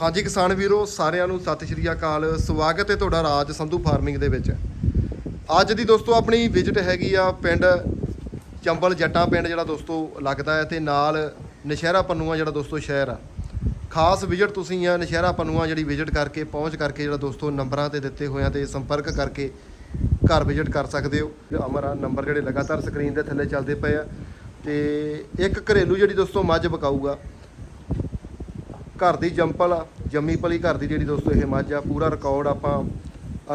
ਹਾਂਜੀ ਕਿਸਾਨ ਵੀਰੋ, ਸਾਰਿਆਂ ਨੂੰ ਸਤਿ ਸ਼੍ਰੀ ਅਕਾਲ। ਸਵਾਗਤ ਹੈ ਤੁਹਾਡਾ ਰਾਜ ਸੰਧੂ ਫਾਰਮਿੰਗ ਦੇ ਵਿੱਚ। ਅੱਜ ਦੀ ਦੋਸਤੋ, ਆਪਣੀ ਵਿਜ਼ਿਟ ਹੈਗੀ ਆ ਪਿੰਡ ਚੰਬਲ ਜੱਟਾਂ ਪਿੰਡ ਜਿਹੜਾ ਦੋਸਤੋ ਲੱਗਦਾ ਹੈ ਤੇ ਨਾਲ ਨਸ਼ਹਿਰਾ ਪੰਨੂਆ ਜਿਹੜਾ ਦੋਸਤੋ ਸ਼ਹਿਰ ਆ। ਖਾਸ ਵਿਜ਼ਿਟ ਤੁਸੀਂ ਆ ਨਸ਼ਹਿਰਾ ਪੰਨੂਆ ਜਿਹੜੀ ਵਿਜ਼ਿਟ ਕਰਕੇ, ਪਹੁੰਚ ਕਰਕੇ ਜਿਹੜਾ ਦੋਸਤੋ ਨੰਬਰਾਂ ਤੇ ਦਿੱਤੇ ਹੋਇਆਂ ਤੇ ਸੰਪਰਕ ਕਰਕੇ ਘਰ ਵਿਜ਼ਿਟ ਕਰ ਸਕਦੇ ਹੋ। ਅਮਰ ਆ, ਨੰਬਰ ਜਿਹੜੇ ਲਗਾਤਾਰ ਸਕਰੀਨ ਦੇ ਥੱਲੇ ਚੱਲਦੇ ਪਏ ਆ। ਤੇ ਇੱਕ ਘਰੇਲੂ ਜਿਹੜੀ ਦੋਸਤੋ ਮੱਝ ਬਕਾਊਗਾ ਘਰ ਦੀ ਜੰਪਲ ਆ, ਜੰਮੀ ਪਲੀ ਘਰ ਦੀ ਜਿਹੜੀ ਦੋਸਤੋ ਇਹ ਮੱਝ ਆ, ਪੂਰਾ ਰਿਕਾਰਡ ਆਪਾਂ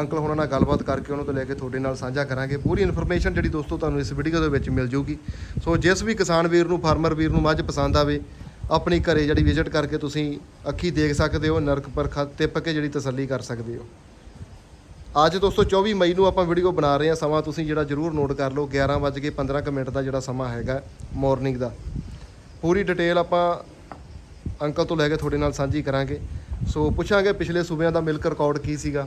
ਅੰਕਲ ਹੋਣਾ ਨਾਲ ਗੱਲਬਾਤ ਕਰਕੇ ਉਹਨਾਂ ਤੋਂ ਲੈ ਕੇ ਤੁਹਾਡੇ ਨਾਲ ਸਾਂਝਾ ਕਰਾਂਗੇ। ਪੂਰੀ ਇਨਫੋਰਮੇਸ਼ਨ ਜਿਹੜੀ ਦੋਸਤੋ ਤੁਹਾਨੂੰ ਇਸ ਵੀਡੀਓ ਦੇ ਵਿੱਚ ਮਿਲ ਜੂਗੀ। ਸੋ ਜਿਸ ਵੀ ਕਿਸਾਨ ਵੀਰ ਨੂੰ ਫਾਰਮਰ ਵੀਰ ਨੂੰ ਮੱਝ ਪਸੰਦ ਆਵੇ, ਆਪਣੀ ਘਰੇ ਜਿਹੜੀ ਵਿਜ਼ਿਟ ਕਰਕੇ ਤੁਸੀਂ ਅੱਖੀ ਦੇਖ ਸਕਦੇ ਹੋ, ਨਰਕ ਪਰਖਾ ਟਿੱਪ ਕੇ ਜਿਹੜੀ ਤਸੱਲੀ ਕਰ ਸਕਦੇ ਹੋ। ਅੱਜ ਦੋਸਤੋ 24 ਮਈ ਨੂੰ ਆਪਾਂ ਵੀਡੀਓ ਬਣਾ ਰਹੇ ਹਾਂ। ਸਮਾਂ ਤੁਸੀਂ ਜਿਹੜਾ ਜਰੂਰ ਨੋਟ ਕਰ ਲਓ 11:15 ਕੁ ਮਿੰਟ ਦਾ ਜਿਹੜਾ ਸਮਾਂ ਹੈਗਾ ਮਾਰਨਿੰਗ ਦਾ। ਪੂਰੀ ਡਿਟੇਲ ਆਪਾਂ ਅੰਕਲ ਤੋਂ ਲੈ ਕੇ ਤੁਹਾਡੇ ਨਾਲ ਸਾਂਝੀ ਕਰਾਂਗੇ। ਸੋ ਪੁੱਛਾਂਗੇ ਪਿਛਲੇ ਸੂਬਿਆਂ ਦਾ ਮਿਲਕ ਰਿਕਾਰਡ ਕੀ ਸੀਗਾ।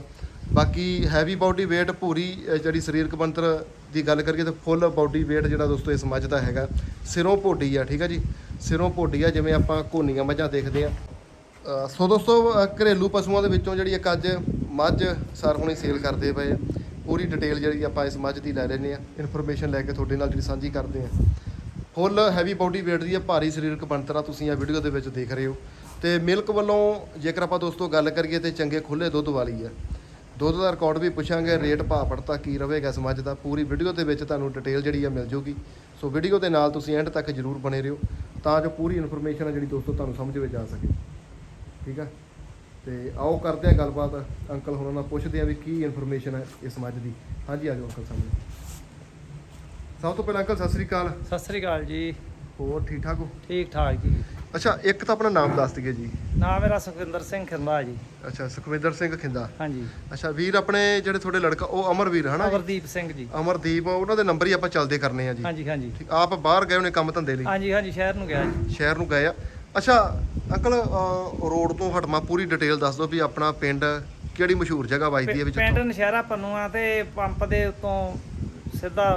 ਬਾਕੀ ਹੈਵੀ ਬਾਡੀ weight ਪੂਰੀ ਜਿਹੜੀ ਸਰੀਰਕ ਬਣਤਰ ਦੀ ਗੱਲ ਕਰੀਏ ਤਾਂ ਫੁੱਲ ਬਾਡੀ weight ਜਿਹੜਾ ਦੋਸਤੋ ਇਸ ਮੱਝ ਦਾ ਹੈਗਾ। ਸਿਰੋਂ ਭੋਡੀ ਆ, ਠੀਕ ਆ ਜੀ? ਸਿਰੋਂ ਭੋਡੀ ਆ, ਜਿਵੇਂ ਆਪਾਂ ਘੋਨੀਆਂ ਮੱਝਾਂ ਦੇਖਦੇ ਆ। ਸੋ ਦੋਸਤੋ ਘਰੇਲੂ ਪਸ਼ੂਆਂ ਦੇ ਵਿੱਚੋਂ ਜਿਹੜੀ ਇੱਕ ਅੱਜ ਮੱਝ ਸਰ ਹੁਣੀ ਸੇਲ ਕਰਦੇ ਪਏ ਆ। ਪੂਰੀ ਡਿਟੇਲ ਜਿਹੜੀ ਆਪਾਂ ਇਸ ਮੱਝ ਦੀ ਲੈ ਲੈਨੇ ਆ। ਇਨਫੋਰਮੇਸ਼ਨ ਲੈ ਕੇ ਤੁਹਾਡੇ ਨਾਲ ਜਿਹੜੀ ਸਾਂਝੀ ਕਰਦੇ ਆ। ਫੁੱਲ ਹੈਵੀ ਬਾਡੀ weight ਦੀ ਹੈ ਭਾਰੀ ਸਰੀਰਕ ਬਣਤਰ ਤੁਸੀਂ ਇਹ ਵੀਡੀਓ ਦੇ ਵਿੱਚ ਦੇਖ ਰਹੇ ਹੋ। ਤੇ ਮਿਲਕ ਵੱਲੋਂ ਜੇਕਰ ਆਪਾਂ ਦੋਸਤੋ ਗੱਲ ਕਰੀਏ ਤੇ ਚੰਗੇ ਖੁੱਲੇ ਦੁੱਧ ਵਾਲੀ ਹੈ ਦੁੱਧ ਦਾ ਰਿਕਾਰਡ ਵੀ ਪੁੱਛਾਂਗੇ ਰੇਟ ਭਾਅ ਪੜਤਾ ਕੀ ਰਹੇਗਾ ਇਸ ਮੱਝ ਦਾ। ਪੂਰੀ ਵੀਡੀਓ ਦੇ ਵਿੱਚ ਤੁਹਾਨੂੰ ਡਿਟੇਲ ਜਿਹੜੀ ਆ ਮਿਲ ਜੂਗੀ। ਸੋ ਵੀਡੀਓ ਦੇ ਨਾਲ ਤੁਸੀਂ ਐਂਡ ਤੱਕ ਜਰੂਰ ਬਣੇ ਰਹੋ, ਤਾਂ ਜੋ ਪੂਰੀ ਇਨਫੋਰਮੇਸ਼ਨ ਆ ਜਿਹੜੀ ਦੋਸਤੋ ਤੁਹਾਨੂੰ ਸਮਝ ਵਿੱਚ ਆ ਸਕੇ। ਠੀਕ ਆ? ਤੇ ਆਓ ਕਰਦੇ ਆ ਗੱਲਬਾਤ। ਅੰਕਲ ਹੋਰਾਂ ਨਾਲ ਪੁੱਛਦੇ ਆ ਵੀ ਕੀ ਇਨਫੋਰਮੇਸ਼ਨ ਹੈ ਇਸ ਮੱਝ ਦੀ। ਹਾਂਜੀ, ਆ ਜਾਓ ਅੰਕਲ ਸਾਹਮਣੇ। ਸਭ ਤੋਂ ਪਹਿਲਾਂ ਅੰਕਲ ਸਤਿ ਸ੍ਰੀ ਅਕਾਲ। ਸਤਿ ਸ੍ਰੀ ਅਕਾਲ ਜੀ। ਹੋਰ ਠੀਕ ਠਾਕ ਹੋ? ਠੀਕ ਠਾਕ ਜੀ। ਅੱਛਾ ਇੱਕ ਤਾਂ ਆਪਣਾ ਨਾਮ ਦੱਸ ਦਈਏ ਜੀ। ਨਾਮ ਮੇਰਾ ਸੁਖਵਿੰਦਰ ਸਿੰਘ ਖੰਦਾ ਜੀ। ਅੱਛਾ ਸੁਖਵਿੰਦਰ ਸਿੰਘ ਖਿੰਦਾ। ਹਾਂਜੀ। ਅੱਛਾ ਵੀਰ ਆਪਣੇ ਜਿਹੜੇ ਤੁਹਾਡੇ ਲੜਕਾ ਉਹ ਅਮਰਵੀਰ ਹਨਾ ਜੀ? ਅਵਰਦੀਪ ਸਿੰਘ ਜੀ। ਅਮਰਦੀਪ ਉਹਨਾਂ ਦੇ ਨੰਬਰ ਹੀ ਆਪਾਂ ਚੱਲਦੇ ਕਰਨੇ ਆ ਜੀ। ਹਾਂਜੀ ਹਾਂਜੀ। ਠੀਕ ਆਪ ਬਾਹਰ ਗਏ ਉਹਨੇ ਕੰਮ ਧੰਦੇ ਲਈ? ਹਾਂਜੀ ਹਾਂਜੀ ਸ਼ਹਿਰ ਨੂੰ ਗਿਆ ਜੀ। ਸ਼ਹਿਰ ਨੂੰ ਗਏ ਆ। ਅੱਛਾ ਅੰਕਲ ਰੋਡ ਤੋਂ ਹਟਮਾ ਪੂਰੀ ਡਿਟੇਲ ਦੱਸ ਦਿਓ ਵੀ ਆਪਣਾ ਪਿੰਡ ਕਿਹੜੀ ਮਸ਼ਹੂਰ ਜਗ੍ਹਾ ਵੱਜਦੀ ਹੈ ਵਿੱਚ ਪਿੰਡ ਨਸ਼ਹਿਰਾ ਪੰਨੂਆ ਤੇ ਪੰਪ ਦੇ ਉੱਤੋਂ ਸਿੱਧਾ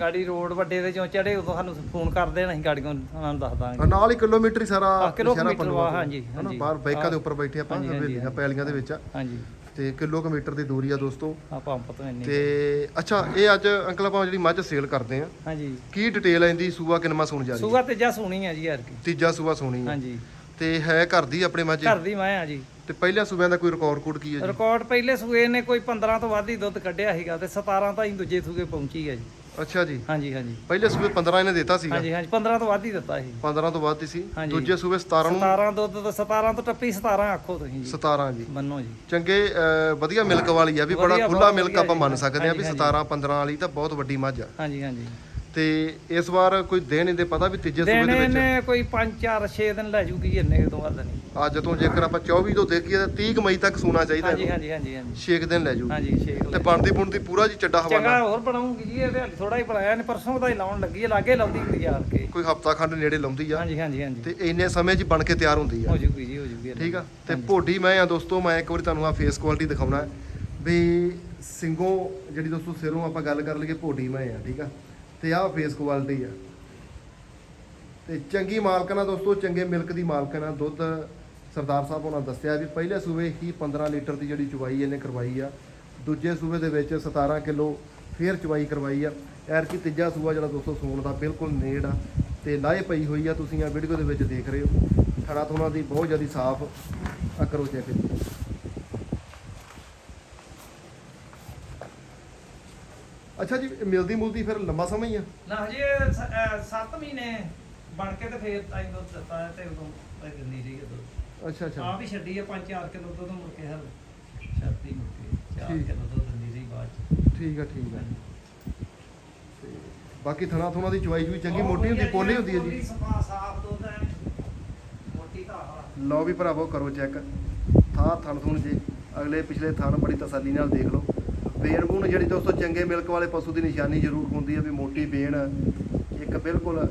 ਗਾੜੀ ਰੋਡ ਵੱਡੇ ਦੇ ਚੋਂ ਚੜੇ ਉਦੋਂ ਸਾਨੂੰ ਫੋਨ ਕਰ ਦੇਣ ਅਸੀਂ ਗਾੜੀਆਂ ਉਹਨਾਂ ਨੂੰ ਦੱਸ ਦਾਂਗੇ। ਨਾਲ ਹੀ ਕਿਲੋਮੀਟਰ ਹੀ ਸਾਰਾ ਆਹ, ਕਿਲੋਮੀਟਰ ਵਾ, ਤੋਂ। ਹਾਂਜੀ, ਹਨਾ, ਹਾਂਜੀ। ਬਾਹਰ ਬਾਈਕਾਂ ਦੇ ਉੱਪਰ ਬੈਠੇ ਆਪਾਂ ਹਵੇਲੀਆਂ ਪੈਲੀਆਂ ਦੇ ਵਿੱਚ। ਆ ਹਾਂਜੀ। ਤੇ ਕਿਲੋਮੀਟਰ ਦੀ ਦੂਰੀ ਆ ਦੋਸਤੋ। ਆ ਪੰਪ ਤੋਂ ਇੰਨੀ ਤੇ ਅੱਛਾ ਇਹ ਅੱਜ ਅੰਕਲ ਆਪਾਂ ਜਿਹੜੀ ਮੱਝ ਸੇਲ ਕਰਦੇ ਆ ਹਾਂਜੀ। ਕੀ ਡਿਟੇਲ ਆਂਦੀ ਸੂਆ ਕਿੰਨਾ ਸੂਣ ਜਾ ਰਹੀ ਹੈ? ਸੂਆ ਤੇਜਾ ਸੋਣੀ ਆ ਜੀ ਯਾਰ ਕੀ ਤੀਜਾ ਸੂਆ ਸੋਣੀ ਹੈ ਹਾਂਜੀ। ਤੇ ਹੈ ਘਰ ਦੀ ਆਪਣੇ ਮੱਝ? ਘਰ ਦੀ ਮੈਂ ਆ ਜੀ। ਤੇ ਪਹਿਲਿਆਂ ਸੂਬਿਆਂ ਦਾ ਕੋਈ ਰਿਕਾਰਡ ਕੋਡ ਕੀ ਹੈ ਜੀ? ਰਿਕਾਰਡ ਪਹਿਲੇ ਸੂਏ ਨੇ ਕੋਈ 15 ਤੋਂ ਵੱਧ ਹੀ ਦੁੱਧ ਕੱਢਿਆ ਸੀਗਾ ਤੇ 17 ਤਾਂ ਹੀ ਦੂਜੇ ਸੂਏ ਪਹੁੰਚੀ ਹੈ ਜੀ। ਅੱਛਾ ਜੀ। ਹਾਂਜੀ ਹਾਂਜੀ। ਪਹਿਲੇ ਸੂਬੇ 15 ਇਹਨੇ ਦਿੱਤਾ ਸੀਗਾ। ਹਾਂਜੀ ਹਾਂਜੀ। 15 ਤੋਂ ਵੱਧ ਹੀ ਦਿੱਤਾ ਸੀ। 15 ਤੋਂ ਵੱਧ ਹੀ ਸੀ। ਹਾਂਜੀ। ਦੂਜੇ ਸੂਬੇ 17 ਨੂੰ 17 ਦੁੱਧ ਤੋਂ 17 ਤੋਂ ਟੱਪੀ 17 ਆਖੋ ਤੁਸੀਂ ਜੀ। 17 ਜੀ। ਮੰਨੋ ਜੀ। ਚੰਗੇ ਅਹ, ਵਧੀਆ ਮਿਲਕ ਵਾਲੀ ਆ ਵੀ ਬੜਾ ਵਧੀਆ, ਖੁੱਲਾ ਬਹੁਤ ਮਿਲਕ ਵਧੀਆ ਆਪਾਂ ਮੰਨ ਜੀ। ਸਕਦੇ ਆ ਵੀ ਹਾਂਜੀ, 17 15 ਵਾਲੀ ਤਾਂ ਬਹੁਤ ਵੱਡੀ ਮੱਝ ਆ। ਹਾਂਜੀ ਹਾਂਜੀ। ਤੇ ਇਸ ਵਾਰ ਕੋਈ ਦਿਨ ਇਹਦੇ ਪਤਾ ਵੀ ਤੀਜੇ ਸੂਬੇ ਦੇ ਦੇਣੇ ਵਿੱਚ? ਨੇ ਕੋਈ 5 4 6 ਦਿਨ ਲੈ ਜੂਗੀ ਇੰਨੇ ਤੋਂ ਵੱਧ ਨਹੀਂ। ਅੱਜ ਤੋਂ ਜੇਕਰ ਆਪਾਂ 24 ਤੋਂ ਦੇਖੀਏ ਤਾਂ 30 ਕੁ ਮਈ ਤੱਕ ਸੂਣਾ ਚਾਹੀਦਾ ਹਾਂਜੀ ਹਾਂਜੀ ਹਾਂਜੀ ਹਾਂਜੀ। 6 ਦਿਨ ਲੈ ਜੂ ਹਾਂਜੀ ਛੇ ਕੁ ਤੇ ਲੈ। ਬਣਦੀ ਬੁਣਦੀ ਪੂਰਾ ਜੀ ਚੱਡਾ ਚੰਗਾ ਹੋਰ ਬਣਾਉਂਗੀ ਜੀ ਇਹਦੇ ਥੋੜਾ ਹੀ ਬਣਾਇਆ ਨੇ ਪਰਸੋਂ ਦਾ ਹੀ ਲਾਉਣ ਲੱਗੀ ਹੈ ਲਾਗੇ ਲਾਉਂਦੀ ਹੁੰਦੀ ਆ ਕੇ ਕੋਈ ਹਫਤਾ ਖੰਡ ਨੇੜੇ ਲਾਉਂਦੀ ਆ। ਹਾਂਜੀ ਹਾਂਜੀ ਹਾਂਜੀ। ਤੇ ਇੰਨੇ ਸਮੇਂ 'ਚ ਬਣ ਕੇ ਤਿਆਰ ਹੁੰਦੀ ਆ। ਹੋ ਜੂਗੀ ਜੀ ਹੋ ਜੂਗੀ ਠੀਕ ਆ? ਤੇ ਭੋਡੀ ਮੈਂ ਆ ਦੋਸਤੋ ਮੈਂ ਇੱਕ ਵਾਰੀ ਤੁਹਾਨੂੰ ਆ ਫੇਸ ਕੁਆਲਿਟੀ ਦਿਖਾਉਣਾ। ਹੈ ਵੀ ਸਿੰਘੋਂ ਜਿਹੜੀ ਦੋਸਤੋ ਸਿਰੋਂ ਆਪਾਂ ਗੱਲ ਕਰ ਲਈਏ ਭੋਡੀ ਮੈਂ ਆ ਠੀਕ ਆ? ਤੇ ਆਹ ਫੇਸ ਕੁਆਲਿਟੀ ਆ। ਤੇ ਚੰਗੀ ਮਾਲਕਣਾ ਦੋਸਤੋ, ਚੰਗੇ ਮਿਲਕ ਦੀ ਮਾਲਕਣਾ ਦੁੱਧ ਸਰਦਾਰ ਸਾਹਿਬ ਉਹਨਾਂ ਦੱਸਿਆ ਵੀ ਪਹਿਲੇ ਸੂਬੇ ਹੀ 15 ਲੀਟਰ ਦੀ ਜਿਹੜੀ ਚੁਵਾਈ ਇਹਨੇ ਕਰਵਾਈ ਆ। ਦੂਜੇ ਸੂਬੇ ਦੇ ਵਿੱਚ 17 ਕਿਲੋ ਫੇਰ ਚੁਵਾਈ ਕਰਵਾਈ ਆ। ਐਰ ਕੀ ਤੀਜਾ ਸੂਬਾ ਜਿਹੜਾ ਦੋਸਤੋ ਸੂਣ ਦਾ ਬਿਲਕੁਲ ਨੇੜ ਆ ਤੇ ਲਾਹੇ ਪਈ ਹੋਈ ਆ। ਤੁਸੀਂ ਆ ਵੀਡੀਓ ਦੇ ਵਿੱਚ ਦੇਖ ਰਹੇ ਹੋ। ਖੜਾ ਤੋਂ ਉਹਨਾਂ ਦੀ ਬਹੁਤ ਜ਼ਿਆਦਾ ਸਾਫ਼ ਆ ਕਰੋ ਚੈੱਕ ਅੱਛਾ ਜੀ ਮਿਲਦੀ ਮੁਲਦੀ ਫਿਰ ਲੰਮਾ ਸਮਾਂ ਹੀ ਆ। ਨਾ ਜੀ 7 ਮਹੀਨੇ ਬਣ ਕੇ ਤੇ ਫੇਰ ਤਾਈ ਦੁੱਧ ਦਿੱਤਾ ਤੇ ਉਦੋਂ ਤਾਈ ਦਿੰਦੀ ਰਹੀ ਦੁੱਧ। ਅੱਛਾ ਅੱਛਾ। ਆਪ ਹੀ ਛੱਡੀ ਹੈ 5-4 ਕਿਲੋ ਦੁੱਧ ਮੁੜ ਕੇ ਹਰ ਛੱਡੀ ਮੁੜ ਕੇ 4 ਠੀਕ। ਕਿਲੋ ਦੁੱਧ ਦਿੰਦੀ ਰਹੀ ਬਾਅਦ ਚ। ਠੀਕ ਆ ਠੀਕ ਆ। ਤੇ ਬਾਕੀ ਥਣਾ ਥੋਣਾ ਦੀ ਚੁਆਈ ਵੀ ਚੰਗੀ ਮੋਟੀ ਹੁੰਦੀ ਪੋਲੀ ਹੁੰਦੀ ਹੈ ਜੀ। ਸਫਾ ਸਾਫ਼ ਦੁੱਧ ਹੈ ਮੋਟੀ ਧਾਰ ਲਓ ਵੀ ਭਰਾਵੋ ਕਰੋ ਚੈੱਕ। ਥਾਰ ਥਣ ਥੁਣ ਜੇ ਅਗਲੇ ਪਿਛਲੇ ਥਣ ਬੜੀ ਤਸੱਲੀ ਨਾਲ ਦੇਖ ਲਓ। ਬੇਨ ਬੂਨ ਜਿਹੜੀ ਦੋਸਤੋ ਚੰਗੇ ਮਿਲਕ ਵਾਲੇ ਪਸ਼ੂ ਦੀ ਨਿਸ਼ਾਨੀ ਜ਼ਰੂਰ ਹੁੰਦੀ ਹੈ ਵੀ ਮੋਟੀ ਬੇਨ ਇੱਕ ਬਿਲਕੁਲ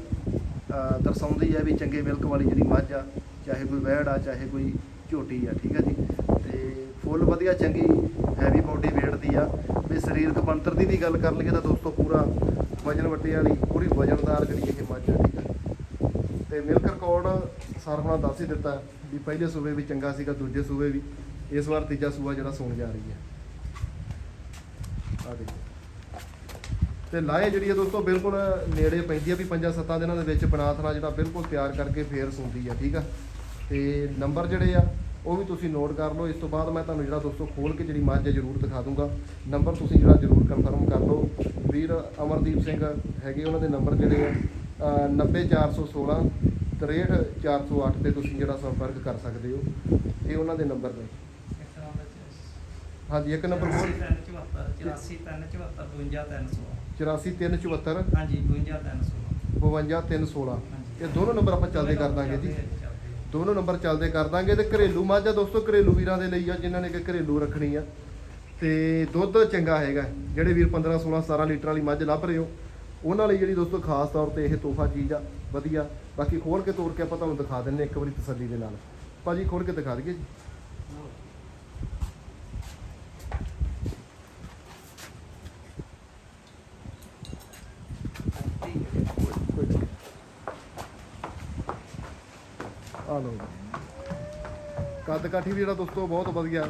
ਦਰਸਾਉਂਦੀ ਹੈ ਵੀ ਚੰਗੇ ਮਿਲਕ ਵਾਲੀ ਜਿਹੜੀ ਮੱਝ ਆ, ਚਾਹੇ ਕੋਈ ਵਹਿੜ ਆ, ਚਾਹੇ ਕੋਈ ਝੋਟੀ ਆ, ਠੀਕ ਆ ਜੀ? ਤੇ ਫੁੱਲ ਵਧੀਆ ਚੰਗੀ ਹੈਵੀ ਬੋਡੀ weight ਦੀ ਆ। ਵੀ ਸਰੀਰਕ ਬਣਤਰ ਦੀ ਵੀ ਗੱਲ ਕਰ ਲਈਏ ਤਾਂ ਦੋਸਤੋ ਪੂਰਾ ਵਜਨ ਵੱਟੇ ਵਾਲੀ, ਪੂਰੀ ਵਜਨਦਾਰ ਜਿਹੜੀ ਇਹ ਮੱਝ ਆ, ਠੀਕ ਆ ਤੇ ਮਿਲਕ ਰਿਕਾਰਡ ਸਰ ਹੁਣਾਂ ਦੱਸ ਹੀ ਦਿੱਤਾ ਵੀ ਪਹਿਲੇ ਸੂਬੇ ਵੀ ਚੰਗਾ ਸੀਗਾ, ਦੂਜੇ ਸੂਬੇ ਵੀ। ਇਸ ਵਾਰ ਤੀਜਾ ਸੂਬਾ ਜਿਹੜਾ ਸੌਣ ਜਾ ਰਹੀ ਹੈ। ਆ ਦੇਖੋ ਤੇ ਲਾਏ ਜਿਹੜੀ ਹੈ ਦੋਸਤੋ ਬਿਲਕੁਲ ਨੇੜੇ ਪੈਂਦੀ ਆ ਵੀ ਪੰਜਾਂ ਸੱਤਾਂ ਦਿਨਾਂ ਦੇ ਵਿੱਚ ਬਨਾਥਣਾ ਜਿਹੜਾ ਬਿਲਕੁਲ ਤਿਆਰ ਕਰਕੇ ਫੇਰ ਸੁੰਦੀ ਆ ਠੀਕ ਆ? ਤੇ ਨੰਬਰ ਜਿਹੜੇ ਆ ਉਹ ਵੀ ਤੁਸੀਂ ਨੋਟ ਕਰ ਲਓ। ਇਸ ਤੋਂ ਬਾਅਦ ਮੈਂ ਤੁਹਾਨੂੰ ਜਿਹੜਾ ਦੋਸਤੋ ਖੋਲ ਕੇ ਜਿਹੜੀ ਮੱਝ ਜ਼ਰੂਰ ਦਿਖਾ ਦੂੰਗਾ। ਨੰਬਰ ਤੁਸੀਂ ਜਿਹੜਾ ਜ਼ਰੂਰ ਕਨਫਰਮ ਕਰ ਲਓ। ਵੀਰ ਅਮਰਦੀਪ ਸਿੰਘ ਹੈਗੇ ਉਹਨਾਂ ਦੇ ਨੰਬਰ ਜਿਹੜੇ ਆ ਅ, 90416 63408 ਤੇ ਤੁਸੀਂ ਜਿਹੜਾ ਸੰਪਰਕ ਕਰ ਸਕਦੇ ਹੋ। ਇਹ ਉਹਨਾਂ ਦੇ ਨੰਬਰ ਨੇ। ਹਾਂਜੀ ਇੱਕ ਨੰਬਰ ਹੋਰ 84374 ਹਾਂਜੀ 52316 52316 ਇਹ ਦੋਨੋਂ ਨੰਬਰ ਆਪਾਂ ਚੱਲਦੇ ਕਰ ਦਾਂਗੇ ਜੀ। ਦੋਨੋਂ ਨੰਬਰ ਚੱਲਦੇ ਕਰ ਦਾਂਗੇ ਤੇ ਘਰੇਲੂ ਮੱਝ ਆ ਦੋਸਤੋ ਘਰੇਲੂ ਵੀਰਾਂ ਦੇ ਲਈ ਆ ਜਿਨ੍ਹਾਂ ਨੇ ਕਿ ਘਰੇਲੂ ਰੱਖਣੀ ਆ। ਤੇ ਦੁੱਧ ਚੰਗਾ ਹੈਗਾ। ਜਿਹੜੇ ਵੀਰ 15 16 17 ਲੀਟਰ ਵਾਲੀ ਮੱਝ ਲੱਭ ਰਹੇ ਹੋ ਉਹਨਾਂ ਲਈ ਜਿਹੜੀ ਦੋਸਤੋ ਖਾਸ ਤੌਰ ਤੇ ਇਹ ਤੋਹਫਾ ਚੀਜ਼ ਆ ਵਧੀਆ। ਬਾਕੀ ਖੋਲ ਕੇ ਤੋੜ ਕੇ ਆਪਾਂ ਤੁਹਾਨੂੰ ਦਿਖਾ ਦਿੰਨੇ ਇੱਕ ਵਾਰੀ ਤਸੱਲੀ ਦੇ ਨਾਲ। ਭਾਜੀ ਖੋਲ ਕੇ ਦਿਖਾ ਦਈਏ ਜੀ। ਆ ਲਓ ਕੱਦ ਕਾਠੀ ਵੀ ਜਿਹੜਾ ਦੋਸਤੋ ਬਹੁਤ ਵਧੀਆ।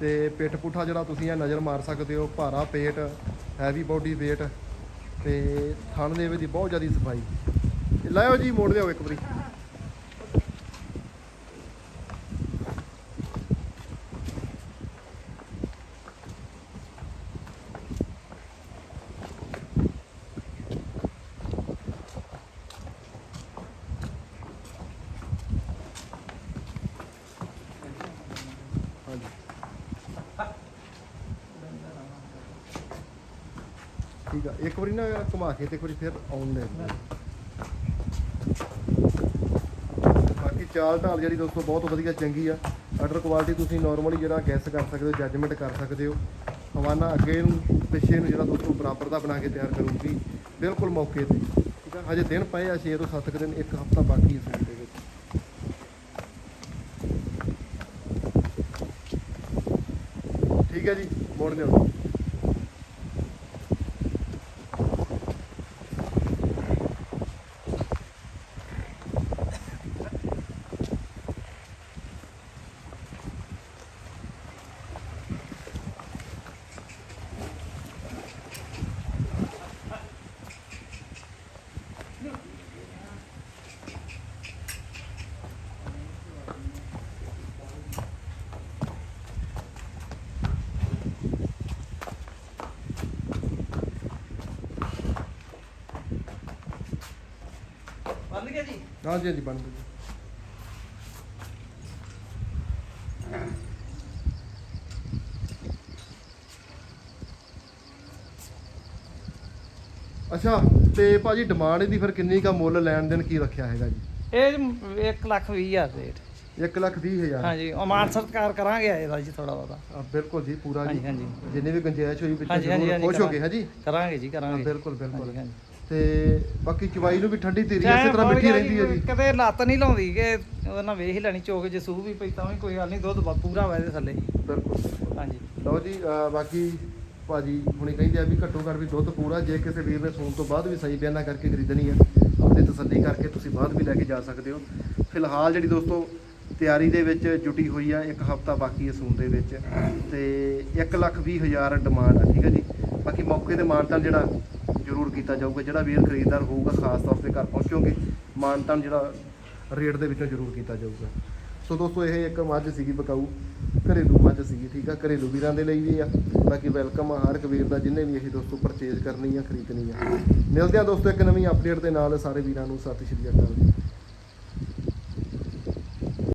ਤੇ ਪਿੱਠ ਪੁੱਠਾ ਜਿਹੜਾ ਤੁਸੀਂ ਇਹ ਨਜ਼ਰ ਮਾਰ ਸਕਦੇ ਹੋ, ਭਾਰਾ ਪੇਟ ਹੈਵੀ ਬਾਡੀ weight ਤੇ ਥਣ ਦੇ ਵਿੱਚ ਦੀ ਬਹੁਤ ਜ਼ਿਆਦਾ ਸਫ਼ਾਈ। ਇਹ ਲਾਇਓ ਜੀ, ਮੋੜ ਲਿਆਓ ਇੱਕ ਵਾਰੀ ਹਾਂਜੀ ਠੀਕ ਆ। ਇੱਕ ਵਾਰੀ ਨਾ ਘੁਮਾ ਕੇ ਤੇ ਇੱਕ ਵਾਰੀ ਫਿਰ ਆਉਣ ਦੇ। ਬਾਕੀ ਚਾਲ ਢਾਲ ਜਿਹੜੀ ਦੋਸਤੋ, ਬਹੁਤ ਵਧੀਆ, ਚੰਗੀ ਆ। ਆਰਡਰ ਕੁਆਲਿਟੀ ਤੁਸੀਂ ਨਾਰਮਲੀ ਜਿਹੜਾ ਗੈਸ ਕਰ ਸਕਦੇ ਹੋ ਜੱਜਮੈਂਟ ਕਰ ਸਕਦੇ ਹੋ। ਹਵਾਨਾ ਅੱਗੇ ਨੂੰ, ਪਿੱਛੇ ਨੂੰ ਜਿਹੜਾ ਦੋਸਤੋ ਬਰਾਬਰ ਦਾ ਬਣਾ ਕੇ ਤਿਆਰ ਕਰੂਗੀ, ਬਿਲਕੁਲ ਮੌਕੇ ਤੇ। ਠੀਕ ਆ? ਹਜੇ ਦਿਨ ਪਏ ਆ 6 ਤੋਂ 7 ਦਿਨ, ਇੱਕ ਹਫਤਾ ਬਾਕੀ ਇਸ ਦੇ ਵਿੱਚ। ਠੀਕ ਹੈ ਜੀ, ਮੋੜ ਲਿਓ ਗਿਆ ਜੀ? ਹਾਂਜੀ ਹਾਂਜੀ ਬਣ ਗਈ ਅੱਛਾ ਤੇ ਭਾਜੀ ਡਿਮਾਂਡ ਇਹਦੀ ਫਿਰ ਕਿੰਨੀ ਕਾ ਮੁੱਲ ਲੈਣ ਦੇਣ ਕੀ ਰੱਖਿਆ ਹੈਗਾ ਜੀ? ਇਹ 1 ਲੱਖ 20 ਹਜ਼ਾਰ ਰੇਟ। 1 ਲੱਖ ਵੀਹ ਹਜ਼ਾਰ। ਹਾਂਜੀ ਅਮਾਨ ਸਤਕਾਰ ਕਰਾਂਗੇ ਇਹਦਾ ਜੀ ਥੋੜਾ ਬਹੁਤਾ। ਆ, ਬਿਲਕੁਲ ਜੀ ਪੂਰਾ ਜੀ। ਹਾਂਜੀ, ਹਾਂਜੀ। ਜਿੰਨੇ ਵੀ ਗੁੰਜਾਇਸ਼ ਹੋਈ ਵਿੱਚ ਹਾਂਜੀ, ਹਾਂਜੀ, ਜ਼ਰੂਰ ਹਾਂਜੀ, ਖੁਸ਼ ਹੋ ਗਏ ਕਰਾਂਗੇ। ਹੈ ਜੀ? ਕਰਾਂਗੇ ਜੀ ਕਰਾਂਗੇ। ਬਿਲਕੁਲ ਬਿਲਕੁਲ। ਹਾਂਜੀ, ਹਾਂਜੀ। ਤੇ ਬਾਕੀ ਚਵਾਈ ਨੂੰ ਵੀ ਠੰਡੀ ਚਾਹੇ ਇਸੇ ਤਰ੍ਹਾਂ ਮਿੱਠੀ ਰਹਿੰਦੀ ਹੈ ਜੀ। ਕਦੇ ਲੱਤ ਨਹੀਂ ਲਾਉਂਦੀ ਕਿ ਉਹਦੇ ਨਾਲ ਵੇਖ ਹੀ ਲੈਣੀ ਚੋਕ ਜੇ ਸੂਹ ਵੀ ਪਈ ਤਾਂ ਵੀ ਕੋਈ ਗੱਲ ਨਹੀਂ ਦੁੱਧ ਪੂਰਾ ਵਾ ਇਹਦੇ ਥੱਲੇ। ਬਿਲਕੁਲ। ਹਾਂਜੀ। ਲਓ ਜੀ ਬਾਕੀ ਭਾਜੀ ਹੁਣੇ ਕਹਿੰਦੇ ਆ ਵੀ ਘੱਟੋ ਘੱਟ ਵੀ ਦੁੱਧ ਪੂਰਾ ਜੇ ਕਿਸੇ ਵੀਰ ਨੇ ਸੂਣ ਤੋਂ ਬਾਅਦ ਵੀ ਸਹੀ ਬਿਆਨਾ ਕਰਕੇ ਖਰੀਦਣੀ ਆ ਆਪਣੀ ਤਸੱਲੀ ਕਰਕੇ ਤੁਸੀਂ ਬਾਅਦ ਵੀ ਲੈ ਕੇ ਜਾ ਸਕਦੇ ਹੋ। ਫਿਲਹਾਲ ਜਿਹੜੀ ਦੋਸਤੋ ਤਿਆਰੀ ਦੇ ਵਿੱਚ ਜੁਟੀ ਹੋਈ ਆ ਇੱਕ ਹਫਤਾ ਬਾਕੀ ਹੈ ਸੂਣ ਦੇ ਵਿੱਚ ਤੇ 1 ਲੱਖ ਵੀਹ ਹਜ਼ਾਰ ਡਿਮਾਂਡ ਆ ਠੀਕ ਹੈ ਜੀ। ਬਾਕੀ ਮੌਕੇ ਤੇ ਮਾਨਤਾਨ ਜਿਹੜਾ ਜ਼ਰੂਰ ਕੀਤਾ ਜਾਊਗਾ, ਜਿਹੜਾ ਵੀਰ ਖਰੀਦਦਾਰ ਹੋਊਗਾ ਖਾਸ ਤੌਰ ਤੇ ਘਰ ਪਹੁੰਚੋਗੇ ਮਾਨਤਾਨ ਜਿਹੜਾ ਰੇਟ ਦੇ ਵਿੱਚੋਂ ਜ਼ਰੂਰ ਕੀਤਾ ਜਾਊਗਾ। ਸੋ ਦੋਸਤੋ, ਇਹ ਇੱਕ ਮੱਝ ਸੀਗੀ ਬਕਾਊ, ਘਰੇਲੂ ਮੱਝ ਸੀਗੀ, ਠੀਕ ਆ? ਘਰੇਲੂ ਵੀਰਾਂ ਦੇ ਲਈ ਵੀ ਆ। ਬਾਕੀ ਵੈਲਕਮ ਆ ਹਰ ਇੱਕ ਵੀਰ ਦਾ, ਜਿੰਨੇ ਵੀ ਇਹ ਦੋਸਤੋ ਪਰਚੇਜ਼ ਕਰਨੀ ਆ, ਖਰੀਦਣੀ ਆ। ਮਿਲਦੇ ਆ ਦੋਸਤੋ ਇੱਕ ਨਵੀਂ ਅਪਡੇਟ ਦੇ ਨਾਲ, ਸਾਰੇ ਵੀਰਾਂ ਨੂੰ ਸਤਿ ਸ਼੍ਰੀ ਅਕਾਲ ਜੀ।